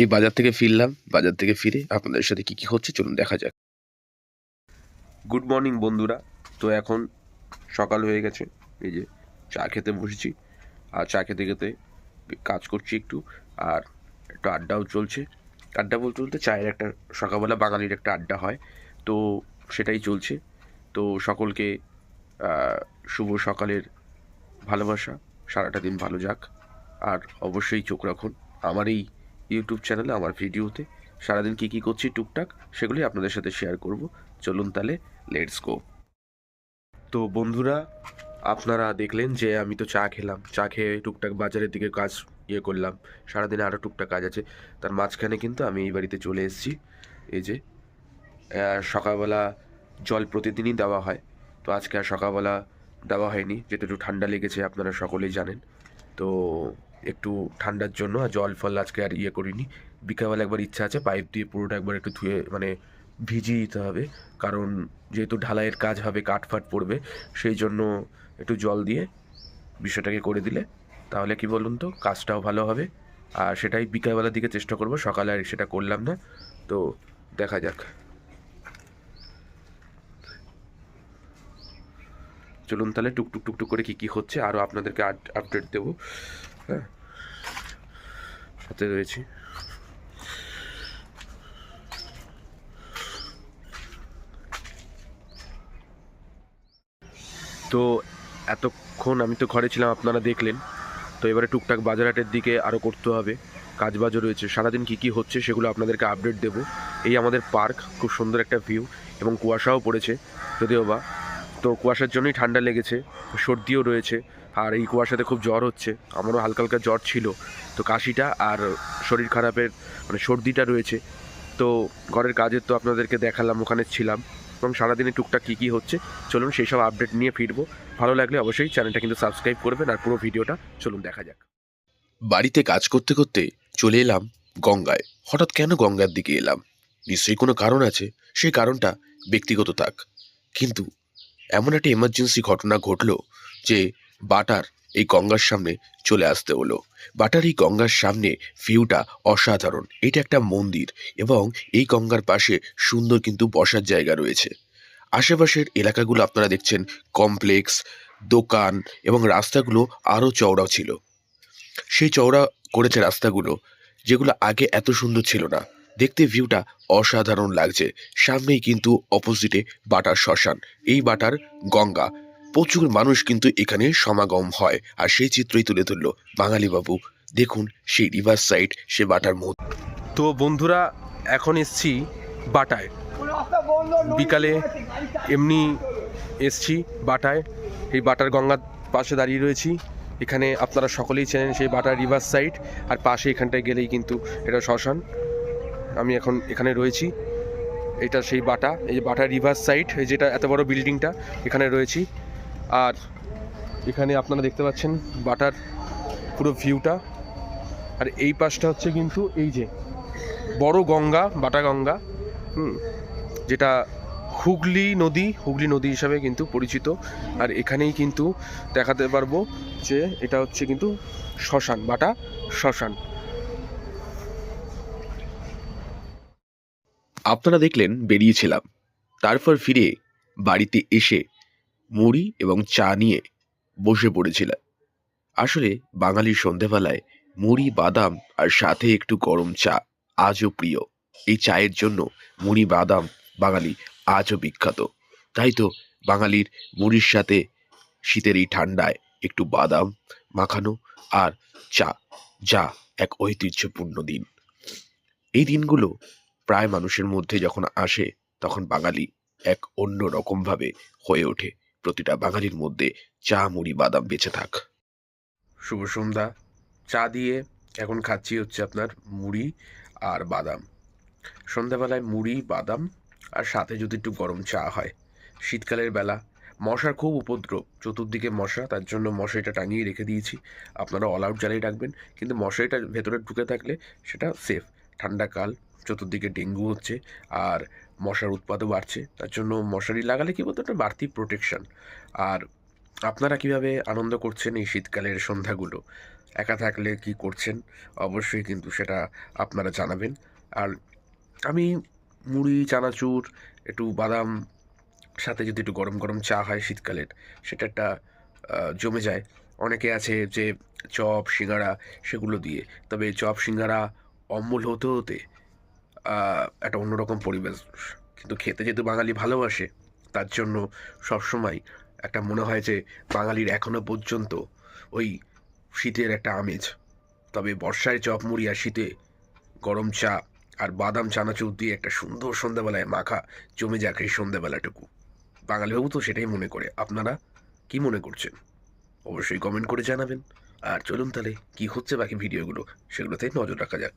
এই বাজার থেকে ফিরলাম, বাজার থেকে ফিরে আপনাদের সাথে কি কি হচ্ছে চলুন দেখা যাক। গুড মর্নিং বন্ধুরা, তো এখন সকাল হয়ে গেছে, এই যে চা খেতে বসেছি, আর চা খেতে খেতে কাজ করছি একটু, আর একটু আড্ডাও চলছে। আড্ডা বলতে বলতে চায়ের একটা সকালবেলা বাঙালির একটা আড্ডা হয়, তো সেটাই চলছে। তো সকলকে শুভ সকালের ভালোবাসা, সারাটা দিন ভালো যাক, আর অবশ্যই চোখ রাখুন। আমার এই ইউটিউব চ্যানেলে আমার ভিডিওতে। সারাদিন কী কী করছি টুকটাক সেগুলি আপনাদের সাথে শেয়ার করব। চলুন তাহলে লেটস গো তো বন্ধুরা, আপনারা দেখলেন যে আমি তো চা খেলাম। চা খেয়ে টুকটাক বাজারের দিকে কাজ ইয়ে করলাম। সারাদিনে আরও টুকটাক কাজ আছে। তার মাঝখানে কিন্তু আমি এই বাড়িতে চলে এসেছি। এই যে সকালবেলা জল প্রতিদিনই দেওয়া হয়। তো আজকে আর সকালবেলা দেওয়া হয়নি। যেহেতু একটু ঠান্ডা লেগেছে, আপনারা সকলেই জানেন। তো একটু ঠান্ডার জন্য আর জল ফল আজকে আর ইয়ে করিনি। বিকালবেলা একবার ইচ্ছা আছে পাইপ দিয়ে পুরোটা একবার একটু ধুয়ে মানে ভিজিয়ে দিতে হবে। কারণ যেহেতু ঢালাইয়ের কাজ হবে, কাঠ ফাট পড়বে, সেই জন্য একটু জল দিয়ে বিষয়টাকে করে দিলে তাহলে কি বলুন তো, কাজটাও ভালো হবে। আর সেটাই বিকালবেলার দিকে চেষ্টা করব, সকালে আর সেটা করলাম না। তো দেখা যাক। চলুন তাহলে টুকটুক টুকটুক করে কী কী হচ্ছে, আরও আপনাদেরকে আপডেট দেবো। হ্যাঁ। সাথে রয়েছি। তো এতক্ষণ আমি তো ঘরে ছিলাম, আপনারা দেখলেন। তো এবারে টুকটাক বাজার হাটের দিকে আরও করতে হবে। কাজ বাজও রয়েছে। সারাদিন কী কী হচ্ছে সেগুলো আপনাদেরকে আপডেট দেবো। এই আমাদের পার্ক, খুব সুন্দর একটা ভিউ এবং কুয়াশাও পড়েছে। যদিও বা তো কুয়াশার জন্যই ঠান্ডা লেগেছে, সর্দিও রয়েছে, আর এই কুয়াশাতে খুব জ্বর হচ্ছে। আমারও হালকা হালকা জ্বর ছিল। তো কাশিটা আর শরীর খারাপের মানে সর্দিটা রয়েছে। তো ঘরের কাজের তো আপনাদেরকে দেখালাম, ওখানে ছিলাম। এবং সারাদিনে টুকটাক কী কী হচ্ছে, চলুন সেই সব আপডেট নিয়ে ফিরবো। ভালো লাগলে অবশ্যই চ্যানেলটা কিন্তু সাবস্ক্রাইব করবেন, আর পুরো ভিডিওটা চলুন দেখা যাক। বাড়িতে কাজ করতে করতে চলে এলাম গঙ্গায়। হঠাৎ কেন গঙ্গার দিকে এলাম? নিশ্চয়ই কোনো কারণ আছে? সেই কারণটা ব্যক্তিগত থাক। কিন্তু এমন একটা এমার্জেন্সি ঘটনা ঘটলো যে বাটার এই গঙ্গার সামনে চলে আসতে হলো। বাটার এই গঙ্গার সামনে ভিউটা অসাধারণ। এটা একটা মন্দির এবং এই গঙ্গার পাশে সুন্দর কিন্তু বসার জায়গা রয়েছে। আশেপাশের এলাকাগুলো আপনারা দেখছেন কমপ্লেক্স দোকান এবং রাস্তাগুলো আরও চওড়া ছিল। সেই চওড়া করেছে রাস্তাগুলো, যেগুলো আগে এত সুন্দর ছিল না। দেখতে ভিউটা অসাধারণ লাগছে। সামনেই কিন্তু অপোজিটে বাটার শ্মশান। এই বাটার গঙ্গা। প্রচুর মানুষ কিন্তু এখানে সমাগম হয় আর সেই চিত্রই তুলে ধরলো বাঙালি বাবু দেখুন সেই রিভার সাইড সে বাটার মধ্যে তো বন্ধুরা, এখন এসছি বাটায়। বিকালে এমনি এসছি বাটায়। এই বাটার গঙ্গার পাশে দাঁড়িয়ে রয়েছি। এখানে আপনারা সকলেই চেনেন সেই বাটার রিভার সাইড আর পাশে এখানটায় গেলেই কিন্তু এটা শ্মশান। আমি এখন এখানে রয়েছি। এটা সেই বাটা, এই যে বাটা রিভার সাইড এই যেটা এত বড় বিল্ডিংটা এখানে রয়েছি। আর এখানে আপনারা দেখতে পাচ্ছেন বাটার পুরো ভিউটা আর এই পাশটা হচ্ছে কিন্তু এই যে বড় গঙ্গা, বাটা গঙ্গা, হুম, যেটা হুগলি নদী হুগলি নদী হিসাবে কিন্তু পরিচিত। আর এখানেই কিন্তু দেখাতে পারব যে এটা হচ্ছে কিন্তু শ্মশান, বাটা শ্মশান। আপনারা দেখলেন, বেরিয়েছিলাম। তারপর ফিরে বাড়িতে এসে মুড়ি এবং চা নিয়ে বসে পড়েছিলাম। আসলে বাঙালির সন্ধেবেলায় মুড়ি, বাদাম আর সাথে একটু গরম চা আজও প্রিয়। এই চায়ের জন্য মুড়ি, বাদাম বাঙালি আজও বিখ্যাত। তাই তো বাঙালির মুড়ির সাথে শীতের এই ঠান্ডায় একটু বাদাম মাখানো আর চা, যা এক ঐতিহ্যপূর্ণ দিন। এই দিনগুলো প্রায় মানুষের মধ্যে যখন আসে, তখন বাঙালি এক অন্য রকমভাবে হয়ে ওঠে। প্রতিটা বাঙালির মধ্যে চা, মুড়ি, বাদাম বেঁচে থাক। শুভ সন্ধ্যা। চা দিয়ে এখন খাচ্ছি হচ্ছে আপনার মুড়ি আর বাদাম। সন্ধ্যাবেলায় মুড়ি, বাদাম আর সাথে যদি একটু গরম চা হয়। শীতকালের বেলা। মশার খুব উপদ্রব। চতুর্দিকে মশা, তার জন্য মশারিটা টাঙিয়ে রেখে দিয়েছি। আপনারা অল আউট জ্বালিয়ে রাখবেন। কিন্তু মশারিটা ভেতরে ঢুকে থাকলে সেটা সেফ ঠান্ডাকাল চতুর্দিকে ডেঙ্গু হচ্ছে আর মশার উৎপাদও বাড়ছে। তার জন্য মশারি লাগালে কী বলতো? একটা বাড়তি প্রোটেকশন আর আপনারা কীভাবে আনন্দ করছেন এই শীতকালের সন্ধ্যাগুলো? একা থাকলে কি করছেন? অবশ্যই কিন্তু সেটা আপনারা জানাবেন। আর আমি মুড়ি, চানাচুর, একটু বাদাম, সাথে যদি একটু গরম গরম চা হয় শীতকালের, সেটা একটা জমে যায়। অনেকে আছে যে চপ, সিঙ্গারা, সেগুলো দিয়ে। তবে চপ, সিঙ্গারা অম্বল হতে হতে একটা অন্যরকম পরিবেশ। কিন্তু খেতে যেহেতু বাঙালি ভালোবাসে, তার জন্য সবসময় একটা মনে হয় যে বাঙালির এখনও পর্যন্ত ওই শীতের একটা আমেজ। তবে বর্ষায় চপ মুড়ি আর শীতে গরম চা আর বাদাম চানাচুর দিয়ে একটা সুন্দর সন্ধ্যাবেলায় মাখা জমে যাক এই সন্ধ্যাবেলাটুকু। বাঙালিবাবু তো সেটাই মনে করে। আপনারা কি মনে করছেন? অবশ্যই কমেন্ট করে জানাবেন। আর চলুন তাহলে কি হচ্ছে বাকি ভিডিওগুলো সেগুলোতে নজর রাখা যাক।